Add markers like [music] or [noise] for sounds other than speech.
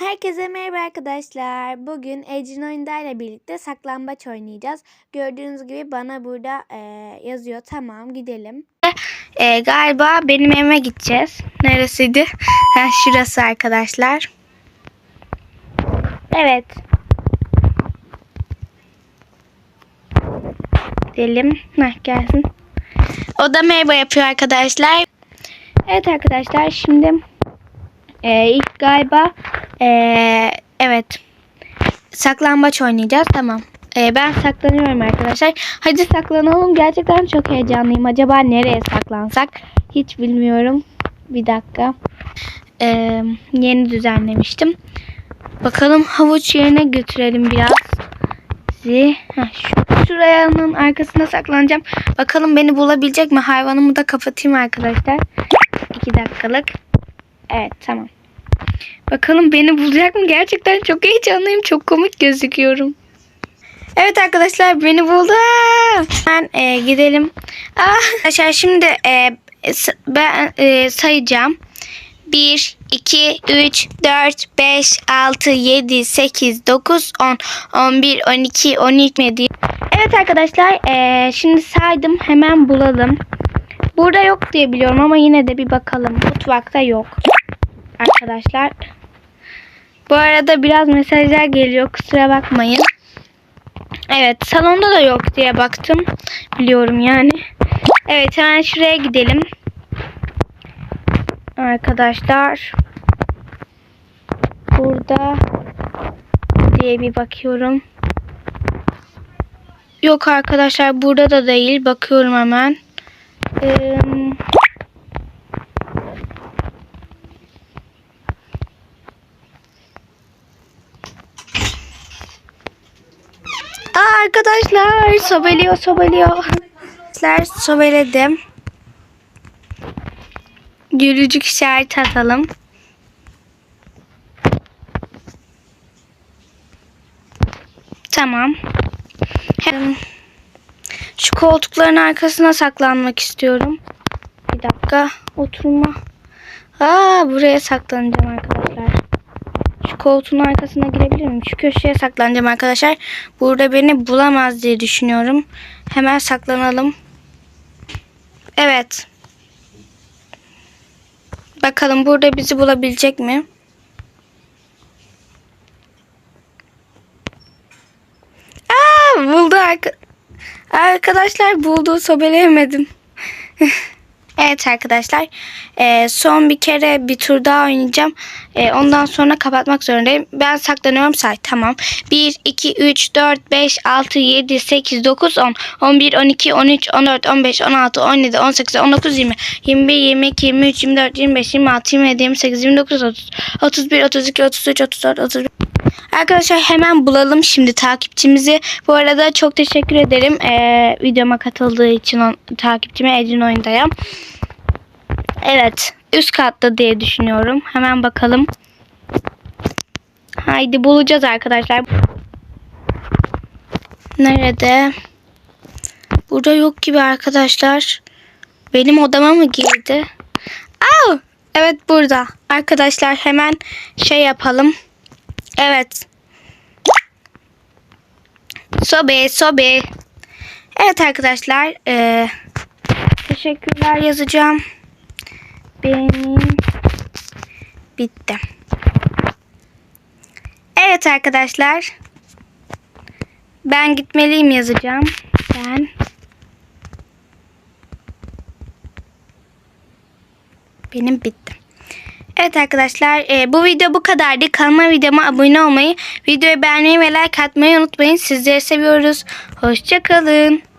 Herkese merhaba arkadaşlar. Bugün Ecrin Oyunda ile birlikte saklambaç oynayacağız. Gördüğünüz gibi bana burada e, yazıyor. Tamam gidelim. E, galiba benim evime gideceğiz. Neresiydi? Ha, şurası arkadaşlar. Evet. Gidelim. Heh, gelsin. O da merhaba yapıyor arkadaşlar. Evet arkadaşlar şimdi ee, ilk galiba ee, evet saklambaç oynayacağız. Tamam. Ee, ben saklanıyorum arkadaşlar. Hadi saklanalım. Gerçekten çok heyecanlıyım. Acaba nereye saklansak? Hiç bilmiyorum. Bir dakika. Ee, yeni düzenlemiştim. Bakalım havuç yerine götürelim biraz. Sizi Heh, şu, arkasına saklanacağım. Bakalım beni bulabilecek mi? Hayvanımı da kapatayım arkadaşlar. 2 dakikalık. Evet tamam. Bakalım beni bulacak mı? Gerçekten çok heyecanlıyım. Çok komik gözüküyorum. Evet arkadaşlar beni buldu. Ben e, gidelim. Aa, arkadaşlar şimdi e, ben e, sayacağım. 1, 2, 3, 4, 5, 6, 7, 8, 9, 10, 11, 12, 13, 17. Evet arkadaşlar e, şimdi saydım. Hemen bulalım. Burada yok diye biliyorum ama yine de bir bakalım. Mutfakta yok. Arkadaşlar. Bu arada biraz mesajlar geliyor. Kusura bakmayın. Evet salonda da yok diye baktım. Biliyorum yani. Evet hemen şuraya gidelim. Arkadaşlar. Burada diye bir bakıyorum. Yok arkadaşlar burada da değil. Bakıyorum hemen. Ee, Aa, arkadaşlar sobeliyor sobeliyor. Arkadaşlar sobeledim. Gülücük işareti atalım. Tamam. Şu koltukların arkasına saklanmak istiyorum. Bir dakika oturma. Aa buraya saklanacağım arkadaşlar. Koltuğun arkasına girebilir miyim? Şu köşeye saklanacağım arkadaşlar. Burada beni bulamaz diye düşünüyorum. Hemen saklanalım. Evet. Bakalım burada bizi bulabilecek mi? Aa buldu arka arkadaşlar buldu sobeleyemedim. [laughs] evet arkadaşlar e, son bir kere bir tur daha oynayacağım. E, ondan sonra kapatmak zorundayım. Ben saklanıyorum say tamam. 1, 2, 3, 4, 5, 6, 7, 8, 9, 10, 11, 12, 13, 14, 15, 16, 17, 18, 19, 20, 21, 22, 23, 24, 25, 26, 27, 28, 29, 30, 31, 32, 33, 34, 35. Arkadaşlar hemen bulalım şimdi takipçimizi. Bu arada çok teşekkür ederim ee, videoma katıldığı için o, takipçime Ecin Oyunda'ya. Evet üst katta diye düşünüyorum. Hemen bakalım. Haydi bulacağız arkadaşlar. Nerede? Burada yok gibi arkadaşlar. Benim odama mı girdi? Aa, evet burada. Arkadaşlar hemen şey yapalım. Evet. Sobe, sobe. Evet arkadaşlar. eee, teşekkürler yazacağım. Benim bitti. Evet arkadaşlar. Ben gitmeliyim yazacağım. Ben benim bitti. Evet arkadaşlar e, bu video bu kadardı. Kanalıma videoma abone olmayı, videoyu beğenmeyi ve like atmayı unutmayın. Sizleri seviyoruz. Hoşçakalın.